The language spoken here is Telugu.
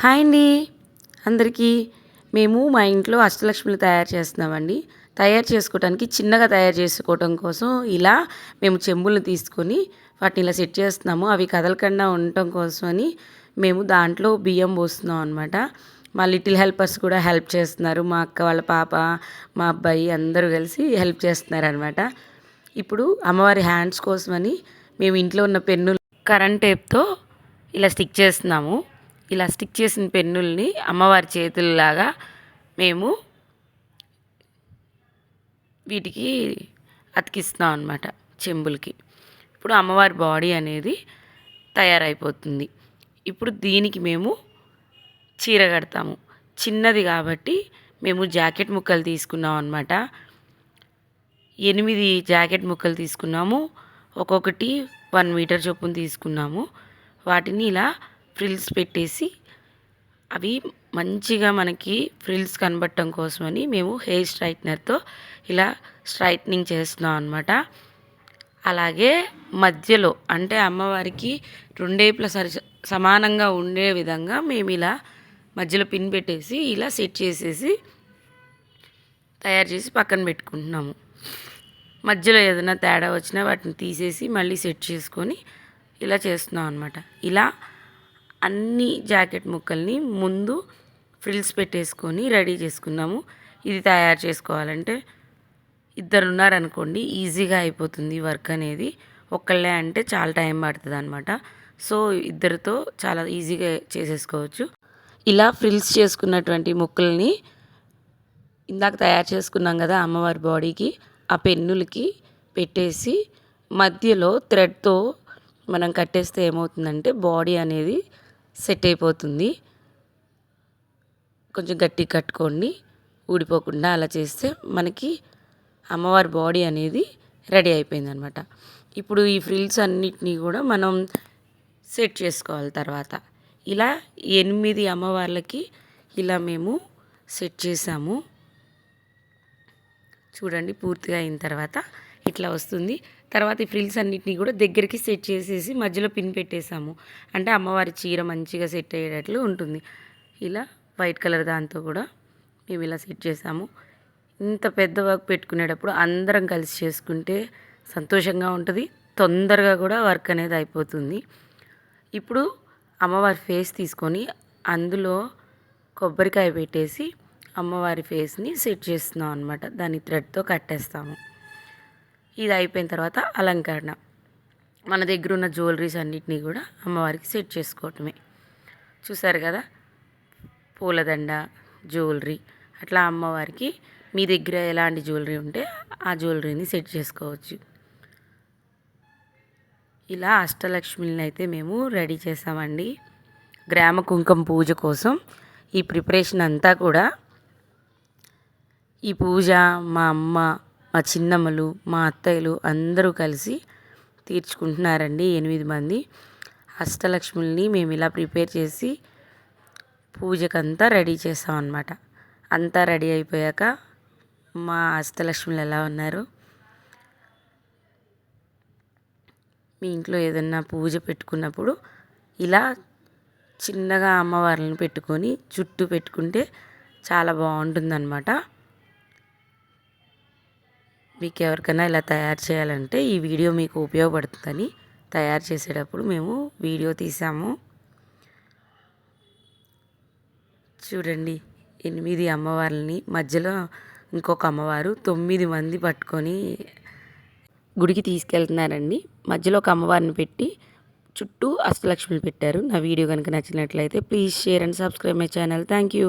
హాయ్ అండి. అందరికీ మేము మా ఇంట్లో అష్టలక్ష్మిలు తయారు చేస్తున్నామండి. తయారు చేసుకోవడానికి చిన్నగా తయారు చేసుకోవడం కోసం ఇలా మేము చెంబులను తీసుకొని వాటిని ఇలా సెట్ చేస్తున్నాము. అవి కదలకుండా ఉండటం కోసమని మేము దాంట్లో బియ్యం పోస్తున్నాం అనమాట మా లిటిల్ హెల్పర్స్ కూడా హెల్ప్ చేస్తున్నారు. మా అక్క వాళ్ళ పాప మా అబ్బాయి అందరూ కలిసి హెల్ప్ చేస్తున్నారు అనమాట ఇప్పుడు అమ్మవారి హ్యాండ్స్ కోసమని మేము ఇంట్లో ఉన్న పెన్ను కరెంట్ టేప్తో ఇలా స్టిక్ చేస్తున్నాము. ఇలా స్టిక్ చేసిన పెన్నుల్ని అమ్మవారి చేతుల్లాగా మేము వీటికి అతికిస్తాం అనమాట చెంబులకి. ఇప్పుడు అమ్మవారి బాడీ అనేది తయారైపోతుంది. ఇప్పుడు దీనికి మేము చీర కడతాము. చిన్నది కాబట్టి మేము జాకెట్ ముక్కలు తీసుకున్నాం అనమాట ఎనిమిది జాకెట్ ముక్కలు తీసుకున్నాము. ఒక్కొక్కటి వన్ మీటర్ చొప్పున తీసుకున్నాము. వాటిని ఇలా ఫ్రిల్స్ పెట్టేసి అవి మంచిగా మనకి ఫ్రిల్స్ కనబడటం కోసమని మేము హెయిర్ స్ట్రైట్నర్తో ఇలా స్ట్రైట్నింగ్ చేస్తున్నాం అనమాట అలాగే మధ్యలో అంటే అమ్మవారికి రెండేపుల సరి సమానంగా ఉండే విధంగా మేము ఇలా మధ్యలో పిన్ పెట్టేసి ఇలా సెట్ చేసేసి తయారు చేసి పక్కన పెట్టుకుంటున్నాము. మధ్యలో ఏదైనా తేడా వచ్చినా వాటిని తీసేసి మళ్ళీ సెట్ చేసుకొని ఇలా చేస్తున్నాం అనమాట ఇలా అన్ని జాకెట్ ముక్కల్ని ముందు ఫ్రిల్స్ పెట్టేసుకొని రెడీ చేసుకున్నాము. ఇది తయారు చేసుకోవాలంటే ఇద్దరు ఉన్నారనుకోండి ఈజీగా అయిపోతుంది వర్క్ అనేది. ఒక్కళ్ళే అంటే చాలా టైం పడుతుంది అనమాట సో ఇద్దరితో చాలా ఈజీగా చేసేసుకోవచ్చు. ఇలా ఫ్రిల్స్ చేసుకున్నటువంటి ముక్కల్ని ఇందాక తయారు చేసుకున్నాం కదా అమ్మవారి బాడీకి ఆ పెన్నులకి పెట్టేసి మధ్యలో థ్రెడ్తో మనం కట్టేస్తే ఏమవుతుందంటే బాడీ అనేది సెట్ అయిపోతుంది. కొంచెం గట్టిగా కట్టుకోండి. ఊడిపోకుండా అలా చేస్తే మనకి అమ్మవారి బాడీ అనేది రెడీ అయిపోయింది అనమాట ఇప్పుడు ఈ ఫ్రిల్స్ అన్నిటినీ కూడా మనం సెట్ చేసుకోవాలి తర్వాత. ఇలా ఎనిమిది అమ్మవార్లకి ఇలా మేము సెట్ చేసాము. చూడండి పూర్తిగా అయిన తర్వాత ఇట్లా వస్తుంది. తర్వాత ఈ ఫ్రిల్స్ అన్నిటినీ కూడా దగ్గరికి సెట్ చేసేసి మధ్యలో పిన్ పెట్టేసాము. అంటే అమ్మవారి చీర మంచిగా సెట్ అయ్యేటట్లు ఉంటుంది. ఇలా వైట్ కలర్ దాంతో కూడా మేము ఇలా సెట్ చేసాము. ఇంత పెద్ద వర్క్ పెట్టుకునేటప్పుడు అందరం కలిసి చేసుకుంటే సంతోషంగా ఉంటుంది. తొందరగా కూడా వర్క్ అనేది అయిపోతుంది. ఇప్పుడు అమ్మవారి ఫేస్ తీసుకొని అందులో కొబ్బరికాయ పెట్టేసి అమ్మవారి ఫేస్ని సెట్ చేస్తున్నాం అనమాట దాన్ని థ్రెడ్తో కట్టేస్తాము. ఇది అయిపోయిన తర్వాత అలంకరణ. మన దగ్గర ఉన్న జ్యువెలరీస్ అన్నిటినీ కూడా అమ్మవారికి సెట్ చేసుకోవటమే. చూసారు కదా? పూలదండ జ్యువెలరీ అట్లా అమ్మవారికి మీ దగ్గర ఎలాంటి జ్యువెలరీ ఉంటే ఆ జ్యువెలరీని సెట్ చేసుకోవచ్చు. ఇలా అష్టలక్ష్మిని అయితే మేము రెడీ చేసామండి. గ్రామ కుంకుమ పూజ కోసం ఈ ప్రిపరేషన్ అంతా కూడా ఈ పూజ మా అమ్మ మా చిన్నమ్మలు మా అత్తయ్యలు అందరూ కలిసి తీర్చుకుంటున్నారండి ఎనిమిది మంది. అష్టలక్ష్ముల్ని మేము ఇలా ప్రిపేర్ చేసి పూజకంతా రెడీ చేసాం అనమాట అంతా రెడీ అయిపోయాక మా అష్టలక్ష్ములు ఎలా ఉన్నారు? మీ ఇంట్లో ఏదన్నా పూజ పెట్టుకున్నప్పుడు ఇలా చిన్నగా అమ్మవార్లను పెట్టుకొని చుట్టూ పెట్టుకుంటే చాలా బాగుంటుందన్నమాట. మీకు ఎవరికైనా ఇలా తయారు చేయాలంటే ఈ వీడియో మీకు ఉపయోగపడుతుందని తయారు చేసేటప్పుడు మేము వీడియో తీసాము. చూడండి ఎనిమిది అమ్మవార్లని మధ్యలో ఇంకొక అమ్మవారు తొమ్మిది మంది పట్టుకొని గుడికి తీసుకెళ్తున్నారండి. మధ్యలో ఒక అమ్మవారిని పెట్టి చుట్టూ అష్టలక్ష్మిని పెట్టారు. నా వీడియో కనుక నచ్చినట్లయితే please share and subscribe my channel. Thank you.